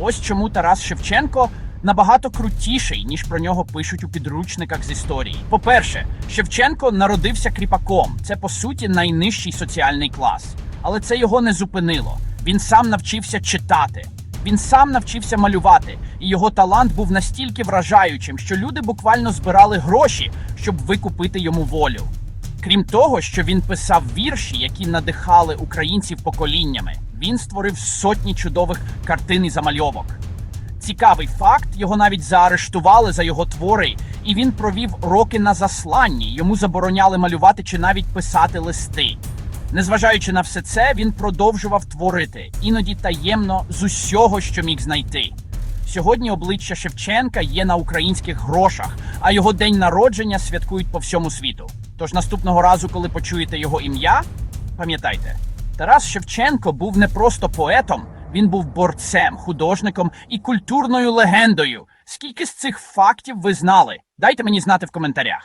Ось чому Тарас Шевченко набагато крутіший, ніж про нього пишуть у підручниках з історії. По-перше, Шевченко народився кріпаком. Це по суті найнижчий соціальний клас. Але це його не зупинило. Він сам навчився читати. Він сам навчився малювати, і його талант був настільки вражаючим, що люди буквально збирали гроші, щоб викупити йому волю. Крім того, що він писав вірші, які надихали українців поколіннями, він створив сотні чудових картин і замальовок. Цікавий факт, його навіть заарештували за його твори, і він провів роки на засланні. Йому забороняли малювати чи навіть писати листи. Незважаючи на все це, він продовжував творити, іноді таємно з усього, що міг знайти. Сьогодні обличчя Шевченка є на українських грошах, а його день народження святкують по всьому світу. Тож наступного разу, коли почуєте його ім'я, пам'ятайте, Тарас Шевченко був не просто поетом, він був борцем, художником і культурною легендою. Скільки з цих фактів ви знали? Дайте мені знати в коментарях.